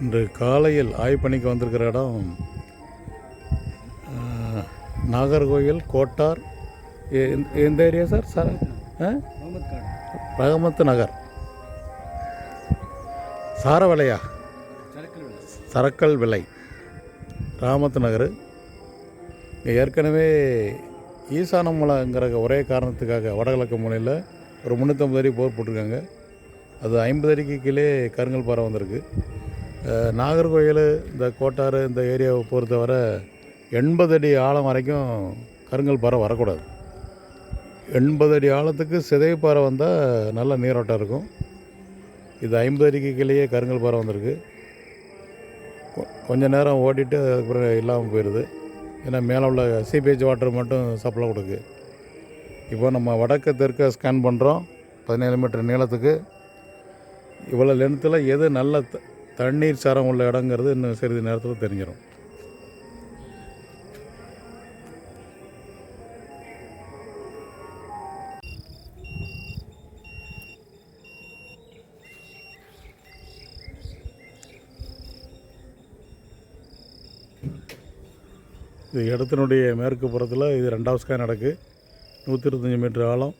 இன்று காலையில் ஆய்வு பணிக்கு வந்திருக்கிற இடம் நாகர்கோயில் கோட்டார் எந்த- ஏரியா சார்? சார் ஆ? ரகமத்து நகர். சாரவலையா சரக்கல் விலை. ராமத்து நகர். ஏற்கனவே ஈசான மூலங்கிற ஒரே காரணத்துக்காக வடகிழக்கு மூலையில் ஒரு முந்நூற்றம்பது அடி போர் போட்டிருக்காங்க. அது ஐம்பது அடிக்கு கீழே கருங்கல் பாறை வந்திருக்கு. நாகர்கோயில் இந்த கோட்டாறு இந்த ஏரியாவை பொறுத்தவரை எண்பது அடி ஆழம் வரைக்கும் கருங்கல் பாறை வரக்கூடாது. எண்பது அடி ஆழத்துக்கு சிதைப்பாறை வந்தால் நல்ல நீரோட்டம் இருக்கும். இது ஐம்பது அடிக்கு கீழேயே கருங்கல் பாறை வந்திருக்கு. கொ- கொஞ்ச நேரம் ஓடிட்டு அதுக்கப்புறம் இல்லாமல் போயிடுது ஏன்னா மேலே உள்ள சீபேஜ் வாட்டர் மட்டும் சப்ளை கொடுக்கு. இப்போ நம்ம வடக்கு தெற்க ஸ்கேன் பண்ணுறோம் பதினேழு மீட்டர் நீளத்துக்கு. இவ்வளோ லென்த்தில் எது நல்ல தண்ணீர் சாரம் உள்ள இடங்கிறது இன்னும் சிறிது நேரத்தில் தெரிஞ்சிடும் இது இடத்தினுடைய மேற்கு புறத்தில் இது ரெண்டாவது ஸ்கேன் நடக்கு. நூற்றி இருபத்தஞ்சி மீட்டர் ஆழம்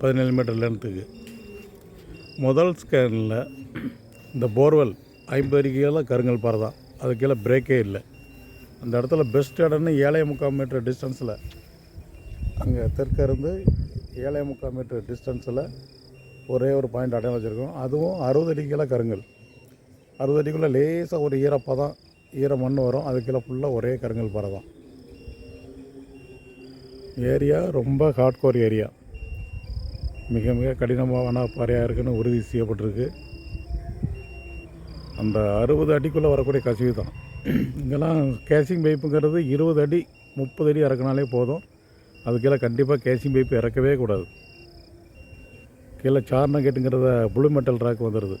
பதினேழு மீட்டர் லென்த்துக்கு முதல் ஸ்கேனில் இந்த போர்வெல் ஐம்பது கீழே கருங்கல் பாறை தான். அது கீழே பிரேக்கே இல்லை. அந்த இடத்துல பெஸ்ட் இடம்னு ஏழை முக்கால் மீட்டர் டிஸ்டன்ஸில் அங்கே தெற்க இருந்து ஏழை முக்கால் மீட்டர் டிஸ்டன்ஸில் ஒரே ஒரு பாயிண்ட் அடையாளம் வச்சுருக்கோம். அதுவும் அறுபது அடிக்கெல்லாம் கருங்கல். அறுபது அடிக்குள்ளே லேசாக ஒரு ஈரப்பதம் ஈர மண் வரும். அது கீழே ஃபுல்லாக ஒரே கருங்கல் பாறை தான். ஏரியா ரொம்ப ஹார்ட்கோர் ஏரியா மிக மிக கடினமான பாறையாக இருக்குன்னு உறுதி செய்யப்பட்டிருக்கு. அந்த அறுபது அடிக்குள்ளே வரக்கூடிய கசிவு தான். இங்கெல்லாம் கேசிங் பைப்புங்கிறது இருபது அடி முப்பது அடி இறக்குனாலே போதும். அது கீழே கண்டிப்பாக கேசிங் பைப்பு இறக்கவே கூடாது. கீழே சார்ன கேட்டுங்கிறத புளு மெட்டல் ராக் வந்துடுது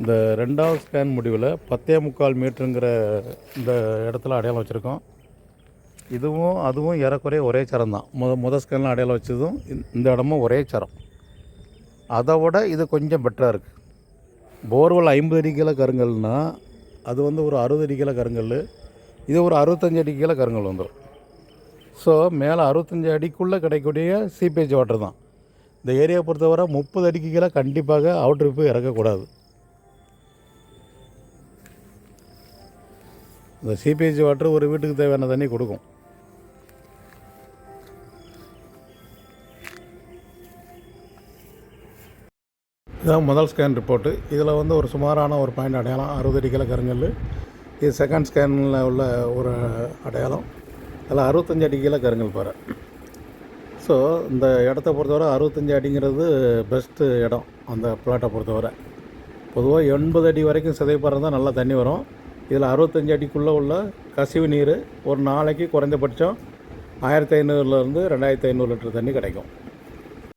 இந்த ரெண்டாவது ஸ்கேன் முடிவில் பத்தே முக்கால் மீட்டருங்கிற இந்த இடத்துல அடையாளம் வச்சுருக்கோம். இதுவும் அதுவும் ஏறக்குறைய ஒரே சரம் தான். முத முத ஸ்கேனில் அடையாளம் வச்சதும் இந்த- இடமும் ஒரே சரம். அதை விட இது கொஞ்சம் பெட்டராக இருக்குது போர்வெல் ஐம்பது அடி கீழே கருங்கல்னால் அது வந்து ஒரு அறுபது அடி கீழே கருங்கல் இது ஒரு அறுபத்தஞ்சு அடி கீழே கருங்கல் வந்துடும் ஸோ மேலே அறுபத்தஞ்சு அடிக்குள்ளே கிடைக்கக்கூடிய சீப்பேஜ் வாட்டர் தான். இந்த ஏரியா பொறுத்தவரை முப்பது அடிக்கு கீழே கண்டிப்பாக அவுட்ரிப்பு இறக்கக்கூடாது. இந்த சிபிஹெச் வாட்டர் ஒரு வீட்டுக்கு தேவையான தண்ணி கொடுக்கும். இதான் முதல் ஸ்கேன் ரிப்போர்ட்டு இதில் வந்து ஒரு சுமாரான ஒரு பாயிண்ட் அடையாளம் அறுபது அடி கிலோ கருங்கல் இது செகண்ட் ஸ்கேனில் உள்ள ஒரு அடையாளம். அதில் அறுபத்தஞ்சு அடி கிலோ கருங்கல் பாறை ஸோ இந்த இடத்த பொறுத்தவரை அறுபத்தஞ்சு அடிங்கிறது பெஸ்ட்டு இடம் அந்த பிளாட்டை பொறுத்தவரை. பொதுவாக எண்பது அடி வரைக்கும் சிதைப்பாறை தான் நல்லா தண்ணி வரும். இதில் அறுபத்தஞ்சு அடிக்குள்ளே உள்ள கசிவு நீர் ஒரு நாளைக்கு குறைந்தபட்சம் ஆயிரத்தி ஐநூறுலேருந்து ரெண்டாயிரத்தி ஐநூறு லிட்டர் தண்ணி கிடைக்கும்.